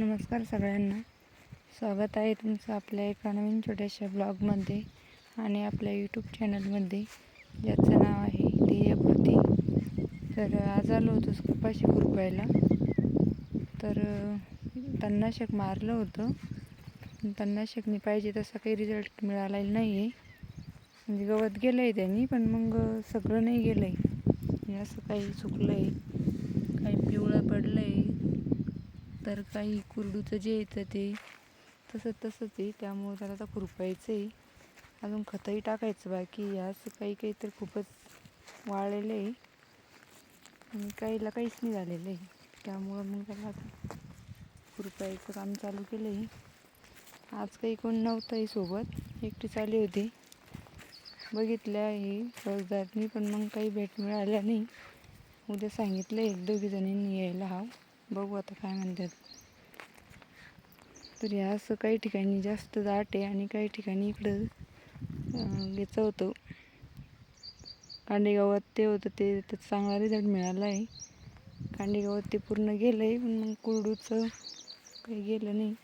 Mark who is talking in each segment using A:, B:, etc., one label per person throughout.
A: नमस्कार सगळ्यांना. स्वागत आहे तुमचं आपल्या एका नवीन छोट्याशा ब्लॉगमध्ये आणि आपल्या यूट्यूब चॅनलमध्ये ज्याचं नाव आहे ध्येयकृती तर आज आलो होतो कपाशी कुरपायला तर तन्नाशक तणनाशक मारलं होतं. पण तणनाशकनी पाहिजे तसा काही रिझल्ट मिळालेला नाही आहे म्हणजे गवत गेलं आहे त्यांनी पण मग सगळं नाही गेलं आहे असं काही चुकलं आहे काही पिवळं पडलं आहे तर काही कुरडूचं जे येतं ते तसं तसंच आहे. त्यामुळं त्याला आता खुरपायचं आहे. अजून खतही टाकायचं बाकी असं काही काही तर खूपच वाळलेलं आहे. आणि काहीला काहीच नाही झालेलं आहे. त्यामुळं मग त्याला आता खुरपायचं काम चालू केलं आहे आज काही कोण नव्हतंही सोबत. एकटीच आली होती. बघितलं आहे. फौजदारनी पण मग काही भेट मिळाल्या नाही. उद्या सांगितलं एक दोघी जणींनी यायला हा बघू आता काय म्हणतात. तरी असं काही ठिकाणी जास्त दाट आहे आणि काही ठिकाणी इकडं अं, याचं होतं कांडेगावात ते होतं ते त्याचा चांगला रिझल्ट मिळाला आहे कांडेगावात ते पूर्ण गेलं आहे पण मग कुरडूचं काही गेलं नाही.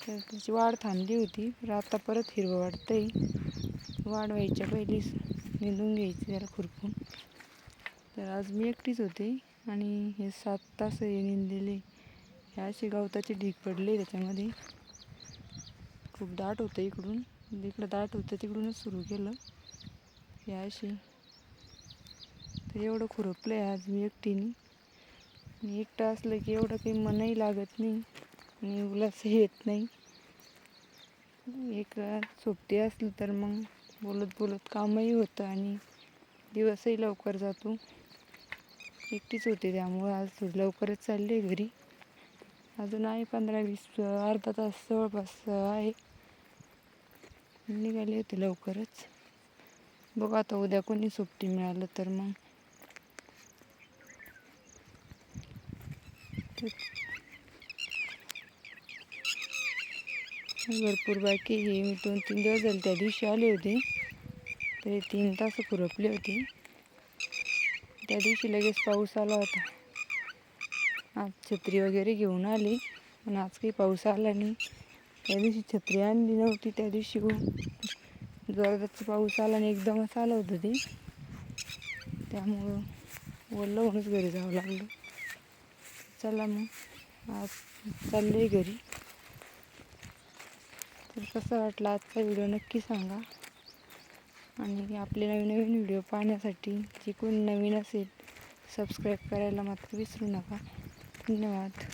A: तर त्याची वाढ थांबली होती तर आता परत हिरवं वाढतं आहे वाढ व्हायच्या पहिलीच निंदून घ्यायची त्याला खुरपून. तर आज मी एकटीच होते. आणि हे सात तास हे निंदलेले ह्या अशी गवताचे ढीग पडले त्याच्यामध्ये. खूप दाट होतं इकडून. इकडं दाट होतं तिकडूनच सुरू केलं. या अशी. तर एवढं खुरपलं आहे आज मी एकटीने. आणि एकटं असलं की एवढं काही मनही लागत नाही आणि उल्हासही येत नाही. एक सोबती असलं तर मग बोलत बोलत कामही होतं आणि दिवसही लवकर जातो. एकटीच होते त्यामुळं आज लवकरच चालले घरी. अजून आहे पंधरा वीस अर्धा तास जवळपास आहे. निघाले होते लवकरच. बघू आता उद्या कोणी सुट्टी मिळालं तर मग. भरपूर बाकी हे दोन तीन दिवस झाले त्या दिवशी आले होते. तरी तीन तास खुरपले होते. त्या दिवशी लगेच पाऊस आला होता. आज छत्री वगैरे घेऊन आली पण आज काही पाऊस आला नाही. त्या दिवशी छत्री आणली नव्हती त्या दिवशी खूप जोराचा पाऊस आला आणि एकदमच आलं होतं ते. त्यामुळं वल्लं होऊनच घरी जावं लागलं. चला मग आज चालले घरी. तर कसं वाटलं आजचा व्हिडिओ नक्की सांगा. आणि आपले नवीन नवीन व्हिडिओ पाहण्यासाठी जे कोण नवीन असेल सबस्क्राईब करायला मात्र विसरू नका. धन्यवाद.